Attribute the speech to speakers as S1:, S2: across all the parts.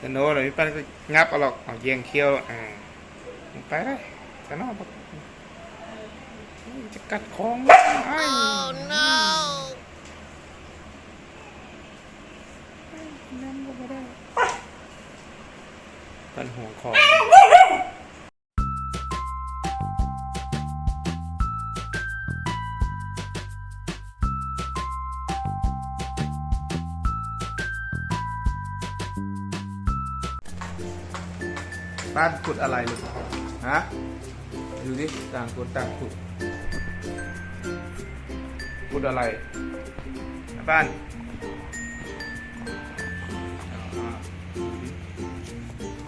S1: จะโน้ตหรือพี่ปั้นก็งับเอาหรอกเอาเยียงเคี้ยวอ่าไปเลยจะนอกบอกจะกัดคองไอ้
S2: no
S1: น้ำก็ไม่ได้ปันห่วงของ บ้านขุดอะไรลูกฮะดูดิต่างคนต่างขุดขุดอะไรบ้านอ่า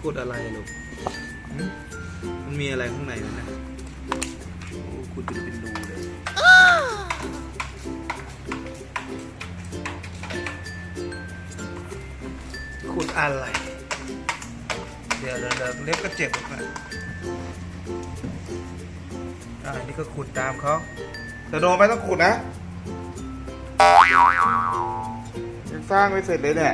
S1: ขุดอะไรลูกหึมันมีอะไรข้างในนั่นนะโอ้ขุดจนเป็นรูเลยขุดอะไรเดี๋ยวเดี๋ยวเดี๋ยวเล็บก็เจ็บอีกนะอ่านี่ก็ขุดตามเขาแต่โดนไปต้องขุดนะยังสร้างไม่เสร็จเลยเนี่ย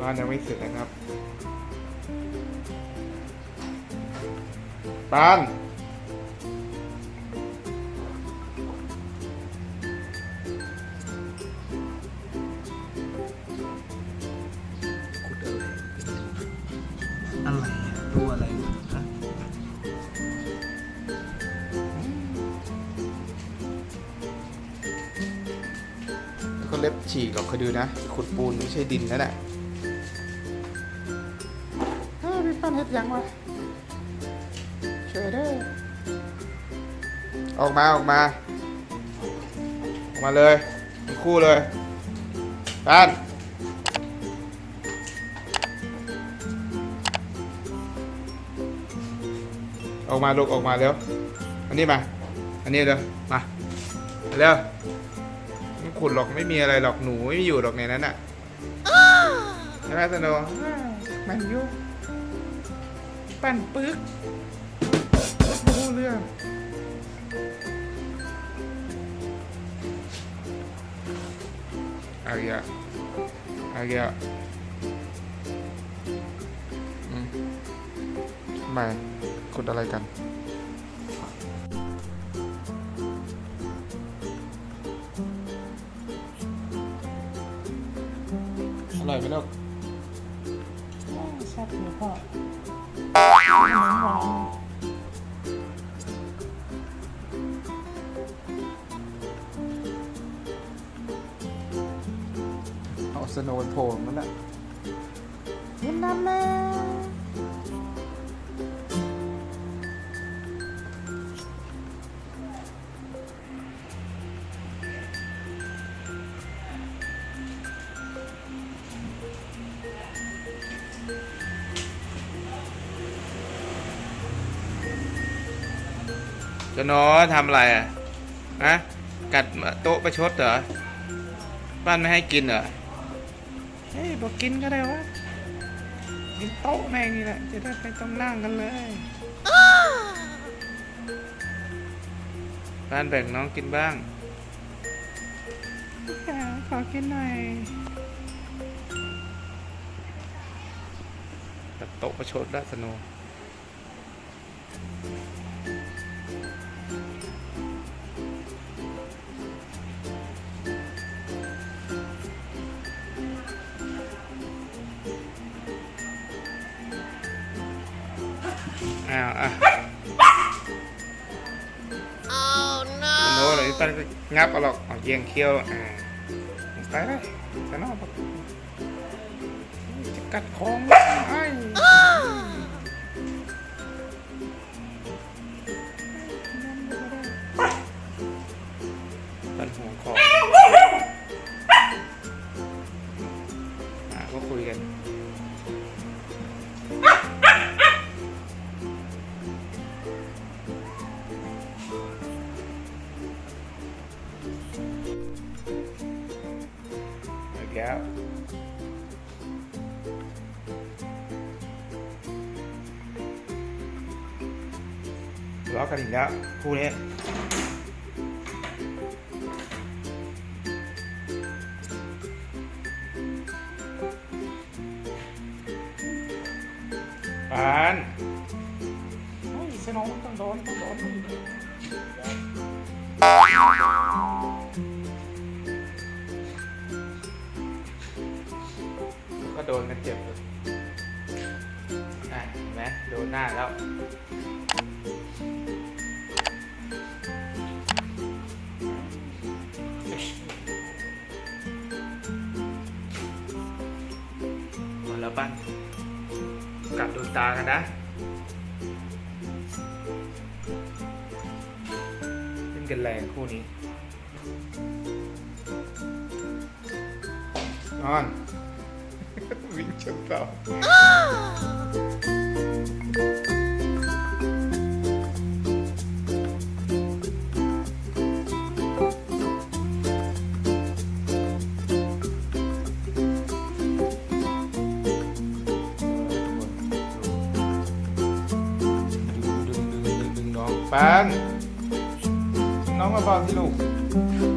S1: บ้านยังไม่เสร็จนะครับบ้าน เล็บฉีกหรอกคอยดูนะขุดปูนไม่ใช่ดินนั่นแหละเฮ้ยพี่ปั้นเฮ็ดยังวะช่วยเด้อออกมาออกมา ออกมาเลยทั้งคู่เลยปั้นออกมาลูกออกมาเร็วอันนี้มา อันนี้เร็วมาเร็ว ขุดหรอกไม่มีอะไรหรอกหนูไม่อยู่หรอกในนั้นน่ะใช่ไหมสโนว์มันอยุปั้นปึ๊กไม่รู้เรื่องเอาอีกอะเอาอีกอะอืมทำไมขุดอะไรกัน อร่อยไหมลูก
S3: แซ่บอยู่พ่อ
S1: เอาสโนว์โผล่มันละยินน้ำแม่ จะนอทำอะไรอะฮะกัดโต๊ะประชดเหรอบ้านไม่ให้กินเหรอเฮ้ยบอกกินก็ได้วะกินโต๊ะแม่งนี่แหละจะได้ไปต้องนั่งกันเลยบ้านแบ่งน้องกินบ้างขอกินหน่อยตัดโต๊ะประชดแล้วสโนว์ อ้าวอะ
S2: oh
S1: สโน
S2: no
S1: ว์หรือพี่ปั้นก็งับเอาหรอกเอาเยียงเคี้ยวอ่าไปเลยสโนว์บอกจะกัดคองไอ้ปันหัวของอ่าก็คุยกัน แล้ว ล้อกันอีกแล้วคู่นี้ปาน
S3: ไฮ้ยสนองต้องโดนต้องโดน
S1: ก็โดนกันเจ็บเลยอะเห็นไหมโดนหน้าแล้วหมดแล้วปั้นกัดโดนตากันนะเล่นกันแรงคู่นี้น อนวิ่งชนเสาดึงดึงดึ